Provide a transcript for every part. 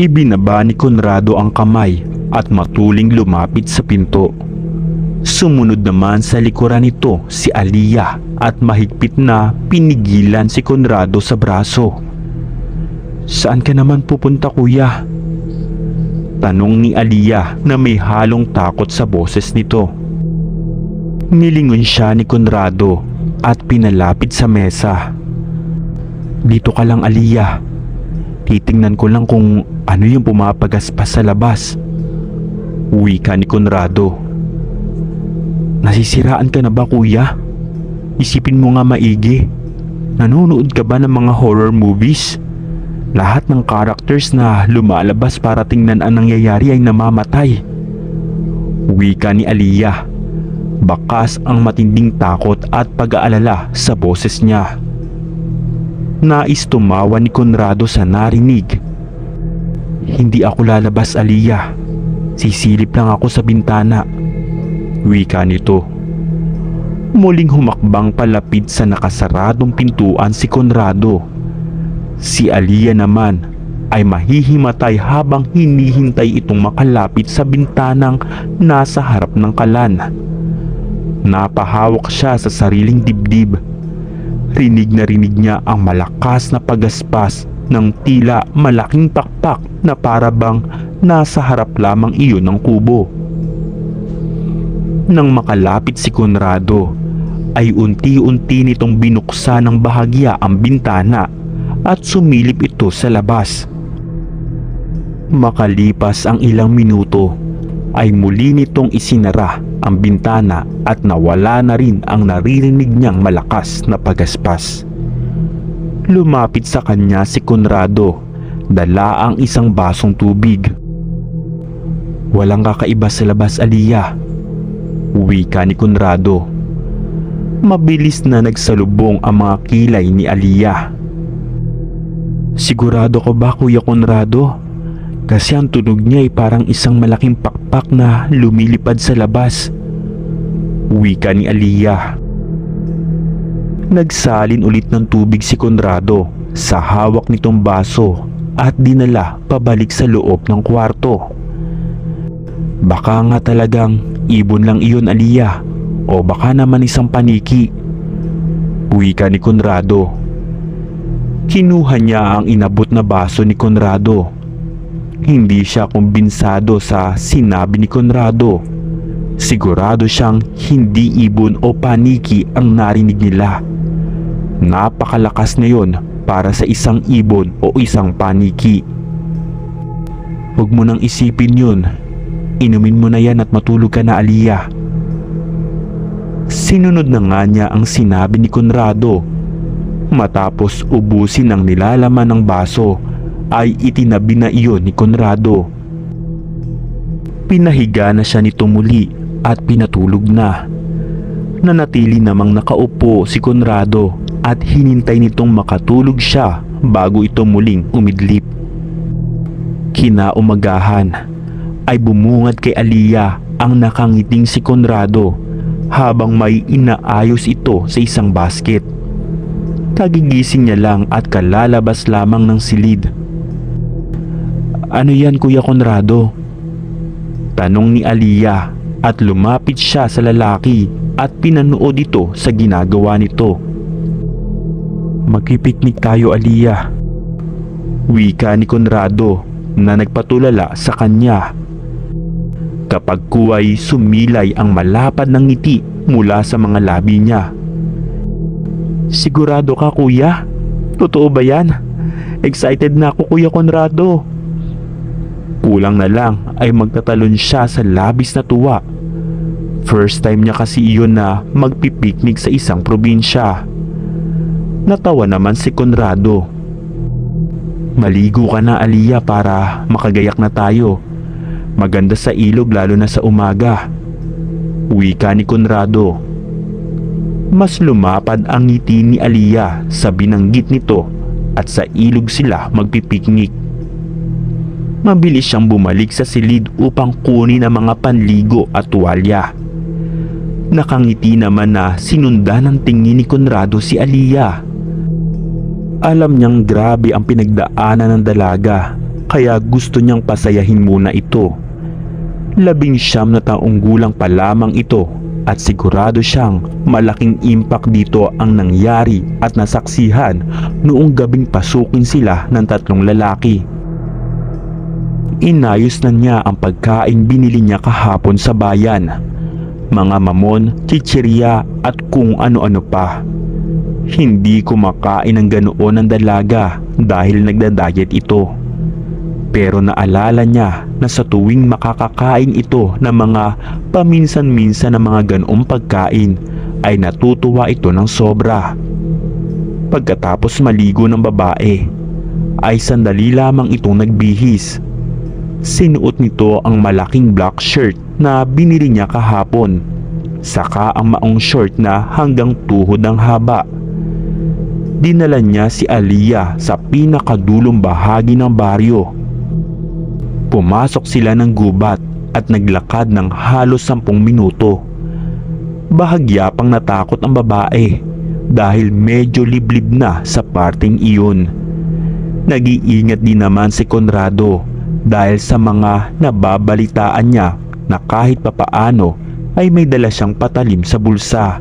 Ibinaba ni Conrado ang kamay at matuling lumapit sa pinto. Sumunod naman sa likuran nito si Aliyah at mahigpit na pinigilan si Conrado sa braso. Saan ka naman pupunta kuya? Tanong ni Aliyah na may halong takot sa boses nito. Nilingon siya ni Conrado at pinalapit sa mesa. Dito ka lang Aliyah. Titingnan ko lang kung ano yung pumapagaspas sa labas. Uwi ka ni Conrado. Nasisiraan ka na ba kuya? Isipin mo nga maigi. Nanonood ka ba ng mga horror movies? Lahat ng characters na lumalabas para tingnan ang nangyayari ay namamatay. Uwi ka ni Aliyah. Bakas ang matinding takot at pag-aalala sa boses niya. Nais tumawa ni Conrado sa narinig. Hindi ako lalabas, Aliyah. Sisilip lang ako sa bintana. Wika nito. Muling humakbang palapit sa nakasaradong pintuan si Conrado. Si Aliyah naman ay mahihimatay habang hinihintay itong makalapit sa bintanang nasa harap ng kalan. Napahawak siya sa sariling dibdib rinig na rinig niya ang malakas na pagaspas ng tila malaking pakpak na parabang nasa harap lamang iyon ng kubo. Nang makalapit si Conrado, ay unti-unti nitong binuksan ng bahagya ang bintana at sumilip ito sa labas. Makalipas ang ilang minuto, ay muli nitong isinara ang bintana at nawala na rin ang naririnig niyang malakas na pagaspas. Lumapit sa kanya si Conrado, dala ang isang basong tubig. Walang kakaiba sa labas, Aliyah. Uwi ka ni Conrado. Mabilis na nagsalubong ang mga kilay ni Aliyah. Sigurado ko ba, Kuya Conrado? Kasi ang tunog niya ay parang isang malaking pakpak na lumilipad sa labas. Wika ni Aliyah. Nagsalin ulit ng tubig si Conrado sa hawak nitong baso at dinala pabalik sa loob ng kwarto. Baka nga talagang ibon lang iyon Aliyah o baka naman isang paniki. Wika ni Conrado. Kinuha niya ang inabot na baso ni Conrado hindi siya kumbinsado sa sinabi ni Conrado. Sigurado siyang hindi ibon o paniki ang narinig nila. Napakalakas na yon para sa isang ibon o isang paniki. Huwag mo nang isipin yun. Inumin mo na yan at matulog ka na Aliyah. Sinunod na nga niya ang sinabi ni Conrado. Matapos ubusin ang nilalaman ng baso ay itinabi na iyon ni Conrado. Pinahiga na siya nito muli at pinatulog na. Nanatili namang nakaupo si Conrado at hinintay nitong makatulog siya bago ito muling umidlip. Kinaumagahan ay bumungad kay Aliyah ang nakangiting si Conrado habang may inaayos ito sa isang basket. Kagigising niya lang at kalalabas lamang ng silid ano yan Kuya Conrado? Tanong ni Aliyah at lumapit siya sa lalaki at pinanood ito sa ginagawa nito. Magpipiknik tayo Aliyah. Wika ni Conrado na nagpatulala sa kanya. Kapag kuway sumilay ang malapad ng ngiti mula sa mga labi niya. Sigurado ka kuya? Totoo ba yan? Excited na ako kuya Conrado. Kulang na lang ay magtatalon siya sa labis na tuwa. First time niya kasi iyon na magpipiknik sa isang probinsya. Natawa naman si Conrado. Maligo ka na Aliyah para makagayak na tayo. Maganda sa ilog lalo na sa umaga. Wika ni Conrado. Mas lumapad ang ngiti ni Aliyah sa binanggit nito at sa ilog sila magpipiknik. Mabilis siyang bumalik sa silid upang kunin ang mga panligo at tuwalya. Nakangiti naman na sinundan ng tingin ni Conrado si Aliyah. Alam niyang grabe ang pinagdaanan ng dalaga kaya gusto niyang pasayahin muna ito. Labing siyam na taong gulang pa lamang ito at sigurado siyang malaking impact dito ang nangyari at nasaksihan noong gabing pasukin sila ng tatlong lalaki. Inayos na niya ang pagkain binili niya kahapon sa bayan. Mga mamon, chichirya at kung ano-ano pa. Hindi kumakain ng ganoon ng dalaga dahil nagda-diet ito. Pero naalala niya na sa tuwing makakakain ito ng mga paminsan-minsan na mga ganoong pagkain ay natutuwa ito ng sobra. Pagkatapos maligo ng babae, ay sandali lamang itong nagbihis. Sinuot nito ang malaking black shirt na binili niya kahapon, saka ang maong short na hanggang tuhod ang haba. Dinala niya si Aliyah sa pinakadulong bahagi ng baryo. Pumasok sila ng gubat at naglakad ng halos sampung minuto. Bahagya pang natakot ang babae dahil medyo liblib na sa parting iyon. Nag-iingat din naman si Conrado dahil sa mga nababalitaan niya na kahit papaano ay may dala siyang patalim sa bulsa.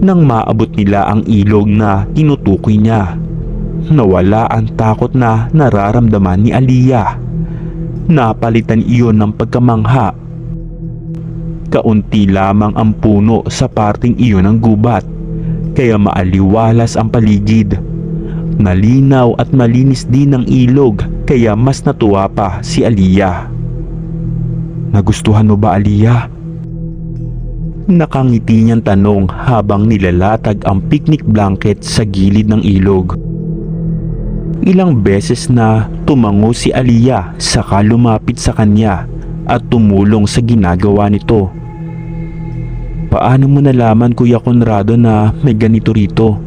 Nang maabot nila ang ilog na tinutukoy niya, nawala ang takot na nararamdaman ni Aliyah. Napalitan iyon ng pagkamangha. Kaunti lamang ang puno sa parting iyon ng gubat, kaya maaliwalas ang paligid. Malinaw at malinis din ang ilog kaya mas natuwa pa si Aliyah. Nagustuhan mo ba Aliyah? Nakangiti niyang tanong habang nilalatag ang picnic blanket sa gilid ng ilog. Ilang beses na tumango si Aliyah saka lumapit sa kanya at tumulong sa ginagawa nito. Paano mo nalaman Kuya Conrado na may ganito rito?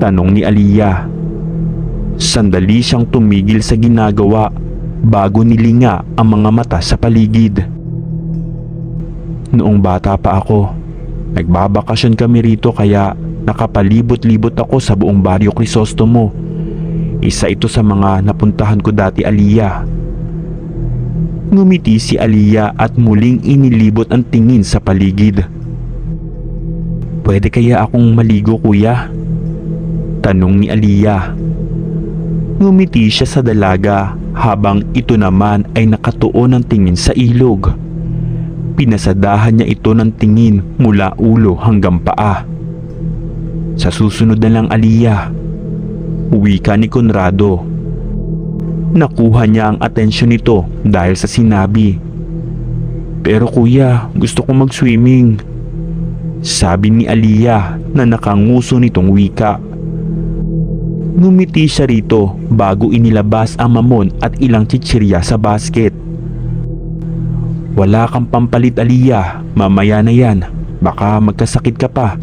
Tanong ni Aliyah. Sandali siyang tumigil sa ginagawa bago nilinga ang mga mata sa paligid. Noong bata pa ako, nagbabakasyon kami rito kaya nakapalibot-libot ako sa buong baryo Crisostomo. Isa ito sa mga napuntahan ko dati Aliyah. Ngumiti si Aliyah at muling inilibot ang tingin sa paligid. Pwede kaya akong maligo kuya? Tanong ni Aliyah. Ngumiti siya sa dalaga habang ito naman ay nakatuon ng tingin sa ilog. Pinasadahan niya ito ng tingin mula ulo hanggang paa. Sa susunod na lang Aliyah, uwi ka ni Conrado. Nakuha niya ang atensyon nito dahil sa sinabi. Pero kuya, gusto kong mag-swimming. Sabi ni Aliyah na nakanguso nitong wika. Ngumiti siya rito bago inilabas ang mamon at ilang chichirya sa basket. Wala kang pampalit Aliyah, mamaya na yan. Baka magkasakit ka pa.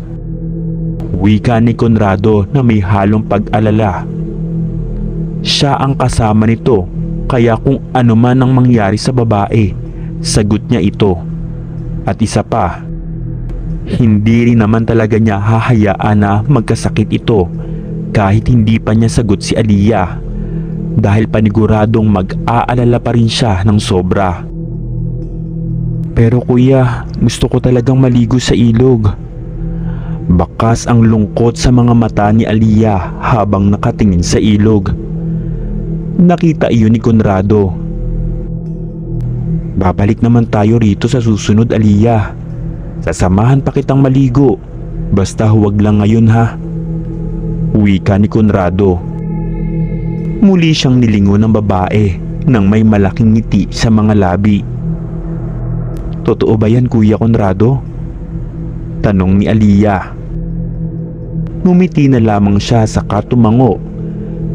Wika ni Conrado na may halong pag-alala. Siya ang kasama nito kaya kung ano man ang mangyari sa babae, sagot niya ito. At isa pa, hindi rin naman talaga niya hahayaan na magkasakit ito kahit hindi pa niya sagot si Aliyah dahil paniguradong mag-aalala pa rin siya ng sobra. Pero kuya, gusto ko talagang maligo sa ilog. Bakas ang lungkot sa mga mata ni Aliyah habang nakatingin sa ilog. Nakita iyon ni Conrado. Babalik naman tayo rito sa susunod Aliyah. Sasamahan pa kitang maligo. Basta huwag lang ngayon ha. Wika ni Conrado. Muli siyang nilingon ng babae nang may malaking ngiti sa mga labi. Totoo ba yan Kuya Conrado? Tanong ni Aliyah. Ngumiti na lamang siya sa katumango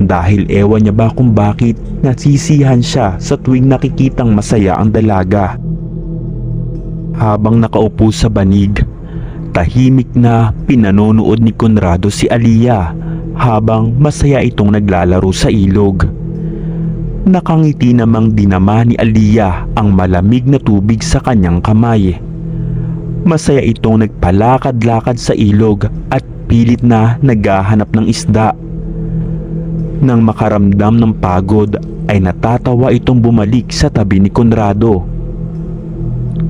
Dahil ewan niya ba kung bakit nasisihan siya sa tuwing nakikitang masaya ang dalaga. Habang nakaupo sa banig, tahimik na pinanonood ni Conrado si Aliyah habang masaya itong naglalaro sa ilog. Nakangiti namang dinama ni Aliyah ang malamig na tubig sa kanyang kamay. Masaya itong nagpalakad-lakad sa ilog at pilit na naghahanap ng isda. Nang makaramdam ng pagod ay natatawa itong bumalik sa tabi ni Conrado.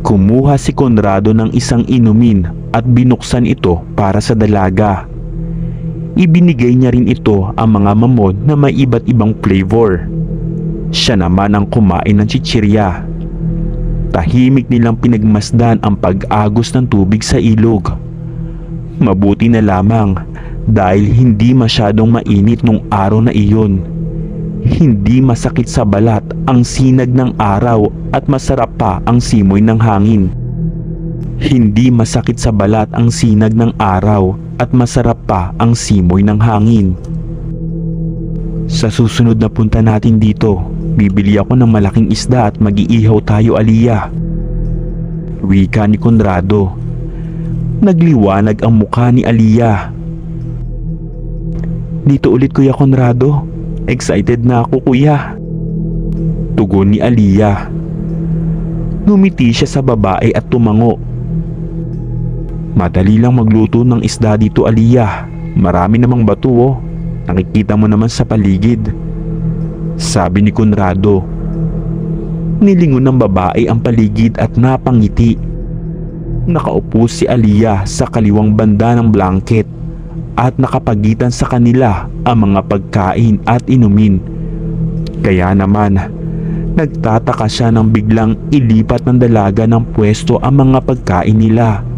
Kumuha si Conrado ng isang inumin at binuksan ito para sa dalaga. Ibinigay niya rin ito ang mga mamon na may iba't ibang flavor. Siya naman ang kumain ng chichirya. Tahimik nilang pinagmasdan ang pag-agos ng tubig sa ilog. Mabuti na lamang dahil hindi masyadong mainit nung araw na iyon. Hindi masakit sa balat ang sinag ng araw at masarap pa ang simoy ng hangin. Hindi masakit sa balat ang sinag ng araw at masarap pa ang simoy ng hangin. Sa susunod na punta natin dito, bibili ako ng malaking isda at mag-iihaw tayo aliya. Wika ni Conrado. Nagliwanag ang mukha ni Aliyah. Dito ulit Kuya Conrado. Excited na ako kuya. Tugon ni Aliyah. Numiti siya sa babae at tumango. Madali lang magluto ng isda dito Aliyah. Marami namang bato oh. Nakikita mo naman sa paligid. Sabi ni Conrado. Nilingon ng babae ang paligid at napangiti. Nakaupo si Aliyah sa kaliwang banda ng blanket at nakapagitan sa kanila ang mga pagkain at inumin. Kaya naman, nagtataka siya nang biglang ilipat ng dalaga ng pwesto ang mga pagkain nila.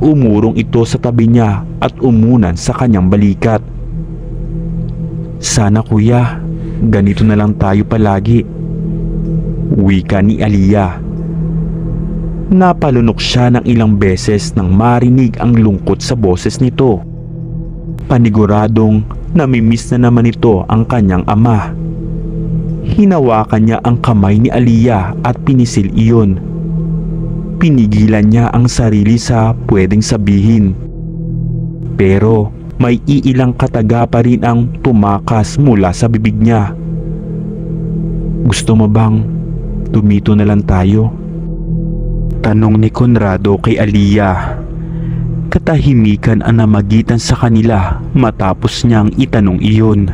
Umurong ito sa tabi niya at umunan sa kanyang balikat. Sana kuya, ganito na lang tayo palagi. Wika ni Aliyah. Napalunok siya ng ilang beses nang marinig ang lungkot sa boses nito. Paniguradong namimiss na naman ito ang kanyang ama. Hinawakan niya ang kamay ni Aliyah at pinisil iyon. Pinigilan niya ang sarili sa pwedeng sabihin. Pero may iilang kataga pa rin ang tumakas mula sa bibig niya. Gusto mo bang tumito na lang tayo? Tanong ni Conrado kay Aliyah. Katahimikan ang namagitan sa kanila matapos niyang itanong iyon.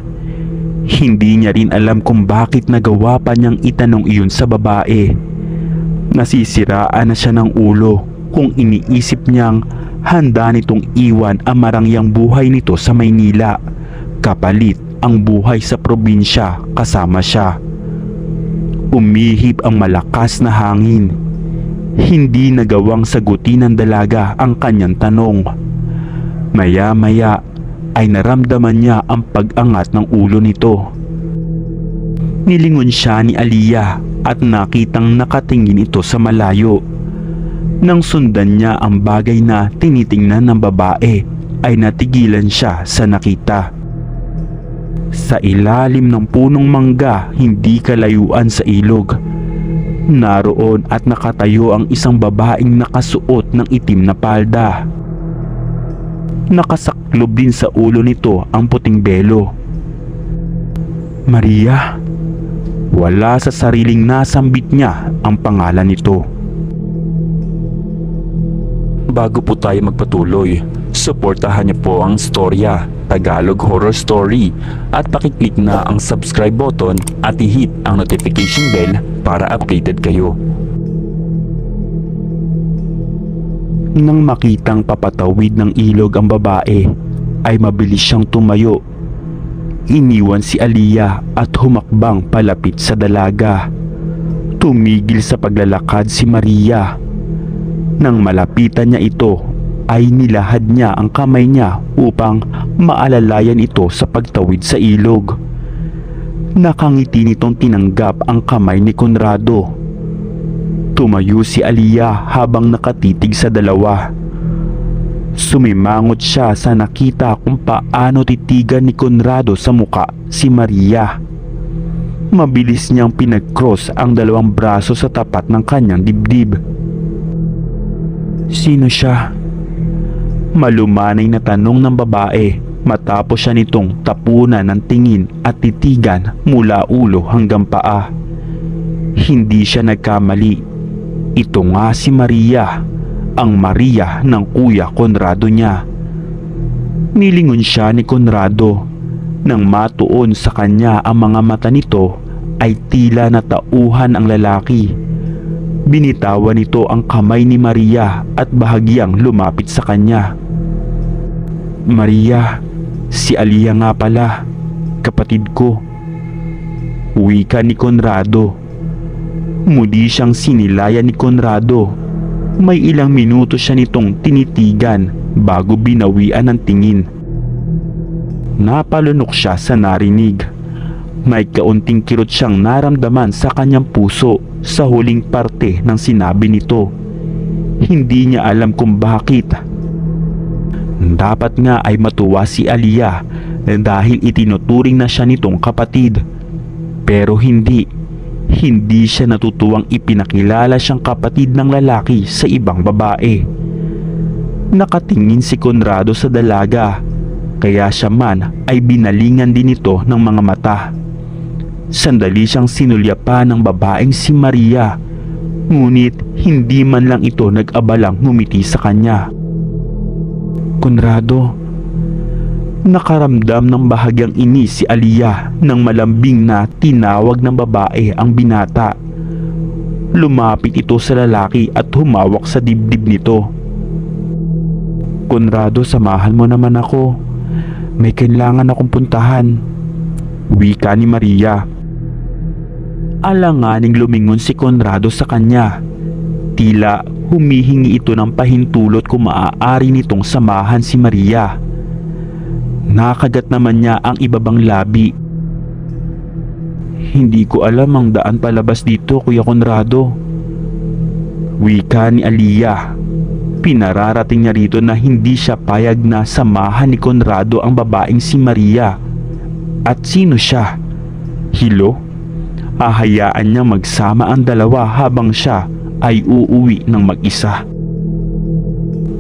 Hindi niya rin alam kung bakit nagawa pa niyang itanong iyon sa babae. Nasisiraan na siya ng ulo kung iniisip niyang handa nitong iwan ang marangyang buhay nito sa Maynila. Kapalit ang buhay sa probinsya kasama siya. Umihip ang malakas na hangin hindi nagawang sagutin ng dalaga ang kanyang tanong. Maya-maya ay naramdaman niya ang pag-angat ng ulo nito. Nilingon siya ni Aliyah at nakitang nakatingin ito sa malayo. Nang sundan niya ang bagay na tinitingnan ng babae ay natigilan siya sa nakita. Sa ilalim ng punong mangga hindi kalayuan sa ilog Naroon at nakatayo ang isang babaeng nakasuot ng itim na palda. Nakasaklob din sa ulo nito ang puting belo. Maria, wala sa sariling nasambit niya ang pangalan nito. Bago po tayo magpatuloy, suportahan niyo po ang storya Tagalog Horror Story at pakiclick na ang subscribe button at i-hit ang notification bell para updated kayo. Nang makitang papatawid ng ilog ang babae, ay mabilis siyang tumayo. Iniwan si Aliyah at humakbang palapit sa dalaga. Tumigil sa paglalakad si Maria. Nang malapitan niya ito, ay nilahad niya ang kamay niya upang maalalayan ito sa pagtawid sa ilog. Nakangiti nitong tinanggap ang kamay ni Conrado. Tumayo si Aliyah habang nakatitig sa dalawa. Sumimangot siya sa nakita kung paano titigan ni Conrado sa muka si Maria. Mabilis niyang pinag-cross ang dalawang braso sa tapat ng kanyang dibdib. Sino siya? Malumanay na tanong ng babae matapos siya nitong tapunan ng tingin at titigan mula ulo hanggang paa. Hindi siya nagkamali. Ito nga si Maria, ang Maria ng kuya Conrado niya. Nilingon siya ni Conrado nang matuon sa kanya ang mga mata nito ay tila natauhan ang lalaki. Binitawan nito ang kamay ni Maria at bahagyang lumapit sa kanya. Maria, si Alia nga pala, kapatid ko. Wika ni Conrado. Muli siyang sinilayan ni Conrado. May ilang minuto siya nitong tinitigan bago binawian ng tingin. Napalunok siya sa narinig. May kaunting kirot siyang naramdaman sa kanyang puso sa huling parte ng sinabi nito. Hindi niya alam kung bakit. Dapat nga ay matuwa si Aliyah dahil itinuturing na siya nitong kapatid. Pero hindi. Hindi siya natutuwang ipinakilala siyang kapatid ng lalaki sa ibang babae. Nakatingin si Conrado sa dalaga kaya siya man ay binalingan din ito ng mga mata. Sandali siyang sinulyapan ng babaeng si Maria ngunit hindi man lang ito nag-abalang ngumiti sa kanya. Conrado, nakaramdam ng bahagyang ini si Aliyah nang malambing na tinawag ng babae ang binata. Lumapit ito sa lalaki at humawak sa dibdib nito. Conrado, samahan mo naman ako. May kailangan akong puntahan. Wika ni Maria. Alanganing lumingon si Conrado sa kanya. Tila humihingi ito ng pahintulot kung maaari nitong samahan si Maria. Nakagat naman niya ang ibabang labi. Hindi ko alam ang daan palabas dito, Kuya Conrado. Wika ni Aliyah. Pinararating niya rito na hindi siya payag na samahan ni Conrado ang babaeng si Maria. At sino siya? Hilo? Ahayaan niya magsama ang dalawa habang siya ay uuwi ng mag-isa.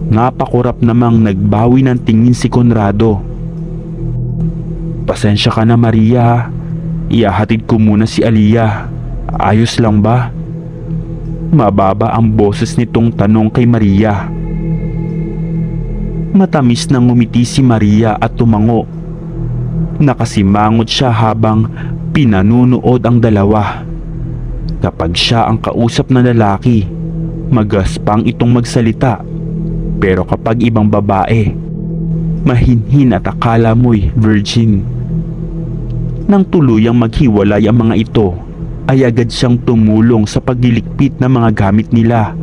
Napakurap namang nagbawi ng tingin si Conrado. Pasensya ka na Maria. Iyahatid ko muna si Aliyah. Ayos lang ba? Mababa ang boses nitong tanong kay Maria. Matamis na ngumiti si Maria at tumango. Nakasimangot siya habang pinanunood ang dalawa. Kapag siya ang kausap ng lalaki, magaspang itong magsalita. Pero kapag ibang babae, mahinhin at akala mo'y virgin. Nang tuluyang maghiwalay ang mga ito, ay agad siyang tumulong sa paglilikpit ng mga gamit nila.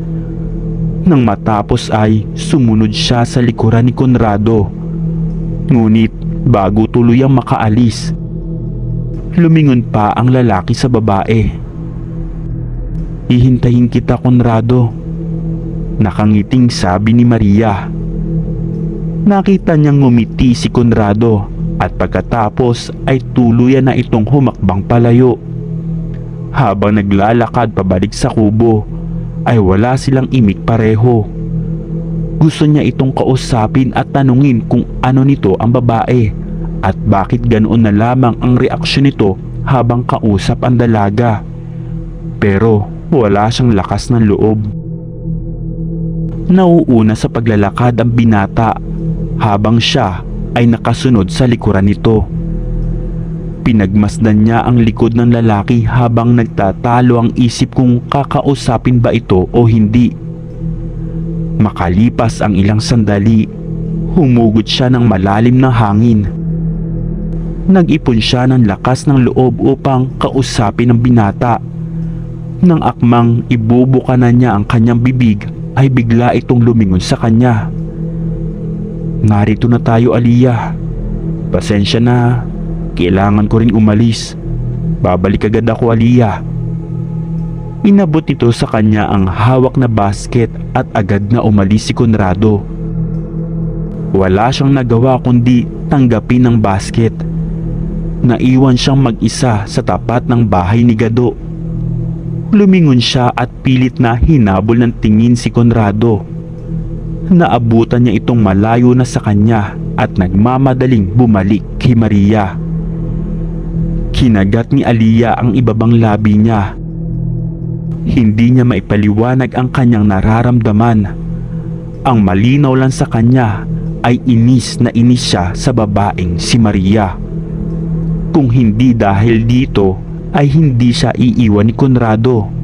Nang matapos ay sumunod siya sa likuran ni Conrado. Ngunit bago tuluyang makaalis, lumingon pa ang lalaki sa babae. Ihintayin kita Conrado. Nakangiting sabi ni Maria. Nakita niyang ngumiti si Conrado at pagkatapos ay tuluyan na itong humakbang palayo. Habang naglalakad pabalik sa kubo ay wala silang imik pareho. Gusto niya itong kausapin at tanungin kung ano nito ang babae at bakit ganoon na lamang ang reaksyon nito habang kausap ang dalaga. Pero wala siyang lakas ng loob. Nauuna sa paglalakad ang binata habang siya ay nakasunod sa likuran nito. Pinagmasdan niya ang likod ng lalaki habang nagtatalo ang isip kung kakausapin ba ito o hindi. Makalipas ang ilang sandali, humugot siya ng malalim na hangin. Nag-ipon siya ng lakas ng loob upang kausapin ang binata. Nang akmang ibubuka na niya ang kanyang bibig ay bigla itong lumingon sa kanya. Narito na tayo Aliyah. Pasensya na. Kailangan ko rin umalis. Babalik agad ako Aliyah. Inabot ito sa kanya ang hawak na basket at agad na umalis si Conrado. Wala siyang nagawa kundi tanggapin ang basket. Naiwan siyang mag-isa sa tapat ng bahay ni Gado. Lumingon siya at pilit na hinabol ng tingin si Conrado. Naabutan niya itong malayo na sa kanya at nagmamadaling bumalik kay Maria. Kinagat ni Aliyah ang ibabang labi niya. Hindi niya maipaliwanag ang kanyang nararamdaman. Ang malinaw lang sa kanya ay inis na inis siya sa babaeng si Maria. Kung hindi dahil dito ay hindi siya iiwan ni Conrado.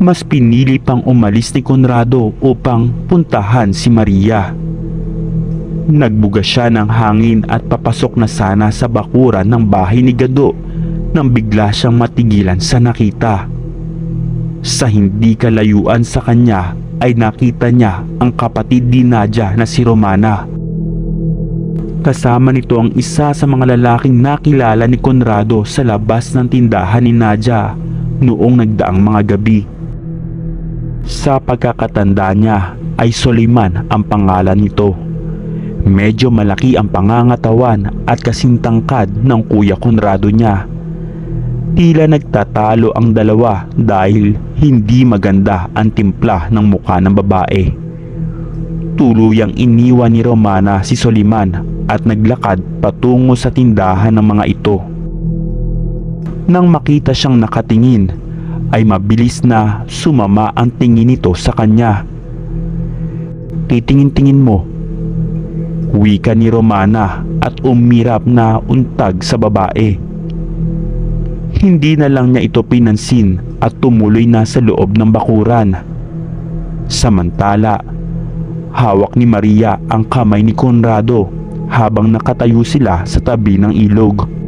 Mas pinili pang umalis ni Conrado upang puntahan si Maria. Nagbuga siya ng hangin at papasok na sana sa bakuran ng bahay ni Gado nang bigla siyang matigilan sa nakita. Sa hindi kalayuan sa kanya ay nakita niya ang kapatid ni Nadia na si Romana. Kasama nito ang isa sa mga lalaking nakilala ni Conrado sa labas ng tindahan ni Nadia noong nagdaang mga gabi. Sa pagkakatanda niya ay Soliman ang pangalan nito. Medyo malaki ang pangangatawan at kasintangkad ng kuya Conrado niya. Tila nagtatalo ang dalawa dahil hindi maganda ang timpla ng mukha ng babae. Tuluyang iniwan ni Romana si Soliman at naglakad patungo sa tindahan ng mga ito. Nang makita siyang nakatingin, ay mabilis na sumama ang tingin nito sa kanya. Titingin-tingin mo. Wika ni Romana at umirap na untag sa babae. Hindi na lang niya ito pinansin at tumuloy na sa loob ng bakuran. Samantala, hawak ni Maria ang kamay ni Conrado habang nakatayo sila sa tabi ng ilog.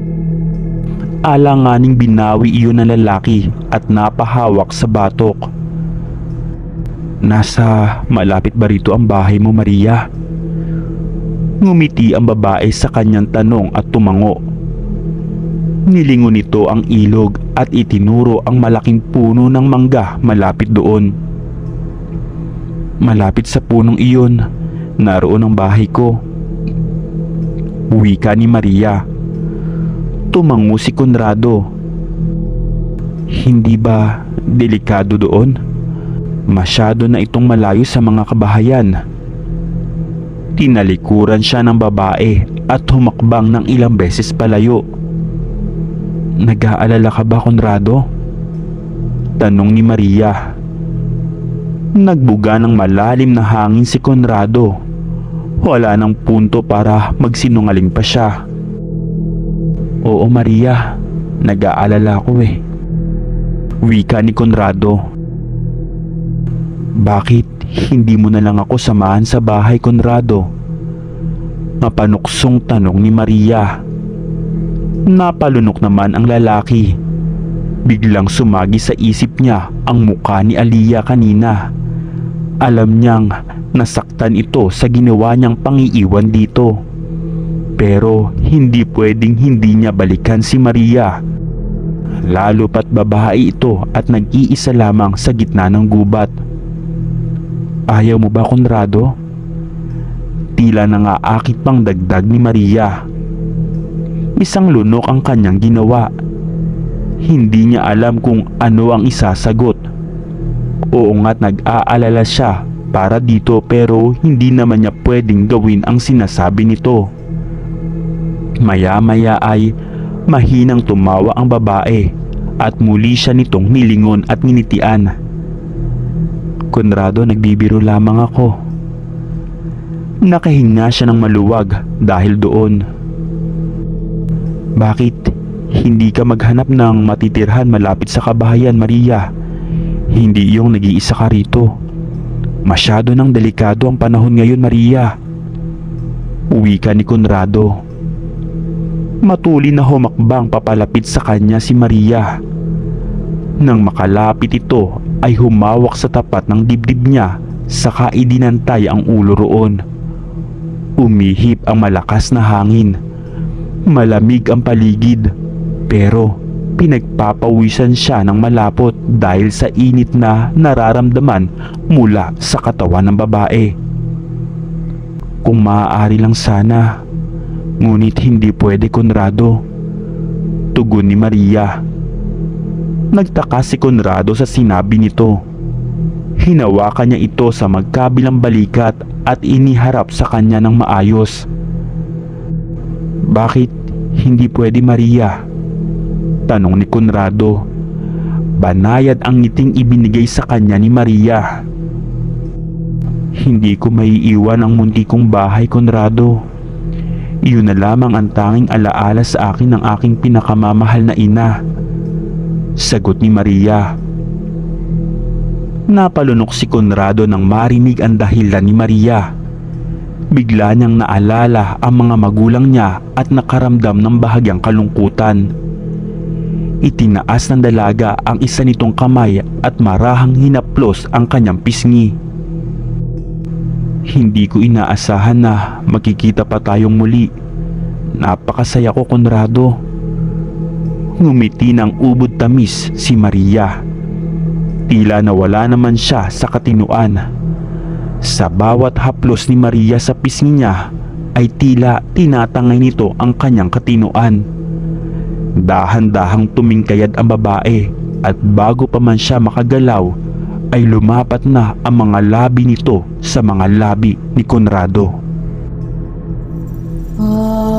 Alanganing binawi iyon ng lalaki at napahawak sa batok. Nasa malapit ba rito ang bahay mo Maria? Ngumiti ang babae sa kanyang tanong at tumango. Nilingon nito ang ilog at itinuro ang malaking puno ng mangga malapit doon. Malapit sa punong iyon, naroon ang bahay ko. Wika ni Maria. Tumango si Conrado. Hindi ba delikado doon? Masyado na itong malayo sa mga kabahayan. Tinalikuran siya ng babae at humakbang ng ilang beses palayo. Nag-aalala ka ba, Conrado? Tanong ni Maria. Nagbuga ng malalim na hangin si Conrado. Wala nang punto para magsinungaling pa siya. Oo Maria, nag-aalala ko eh. Wika ni Conrado. Bakit hindi mo na lang ako samahan sa bahay Conrado? Mapanuksong tanong ni Maria. Napalunok naman ang lalaki. Biglang sumagi sa isip niya ang mukha ni Aliyah kanina. Alam niyang nasaktan ito sa ginawa niyang pangiiwan dito. Pero hindi pwedeng hindi niya balikan si Maria. Lalo pat babae ito at nag-iisa lamang sa gitna ng gubat. Ayaw mo ba Conrado? Tila nangaakit pang dagdag ni Maria. Isang lunok ang kanyang ginawa. Hindi niya alam kung ano ang isasagot. Oo nga't nag-aalala siya para dito pero hindi naman niya pwedeng gawin ang sinasabi nito. Maya-maya ay mahinang tumawa ang babae at muli siya nitong nilingon at nginitian. Conrado, nagbibiro lamang ako. Nakahinga siya ng maluwag dahil doon. Bakit hindi ka maghanap ng matitirhan malapit sa kabahayan, Maria? Hindi yung nag-iisa ka rito. Masyado nang delikado ang panahon ngayon, Maria. Uwi ka ni Conrado. Matuli na humakbang papalapit sa kanya si Maria. Nang makalapit ito ay humawak sa tapat ng dibdib niya saka idinantay ang ulo roon. Umihip ang malakas na hangin. Malamig ang paligid pero pinagpapawisan siya ng malapot dahil sa init na nararamdaman mula sa katawan ng babae. Kung maaari lang sana. Ngunit hindi pwede Conrado. Tugon ni Maria. Nagtaka si Conrado sa sinabi nito. Hinawakan niya ito sa magkabilang balikat at iniharap sa kanya ng maayos. Bakit hindi pwede Maria? Tanong ni Conrado. Banayad ang ngiting ibinigay sa kanya ni Maria. Hindi ko maiiwan ang munti kong bahay, Conrado. Iyon na lamang ang tanging alaala sa akin ng aking pinakamamahal na ina. Sagot ni Maria. Napalunok si Conrado nang marinig ang dahilan ni Maria. Bigla niyang naalala ang mga magulang niya at nakaramdam ng bahagyang kalungkutan. Itinaas ng dalaga ang isa nitong kamay at marahang hinaplos ang kanyang pisngi. Hindi ko inaasahan na magkikita pa tayong muli. Napakasaya ko, Conrado. Ngumiti ng ubod tamis si Maria. Tila nawala naman siya sa katinuan. Sa bawat haplos ni Maria sa pisngi niya ay tila tinatangay nito ang kanyang katinuan. Dahan-dahang tumingkayad ang babae at bago pa man siya makagalaw ay lumapat na ang mga labi nito sa mga labi ni Conrado. Oh.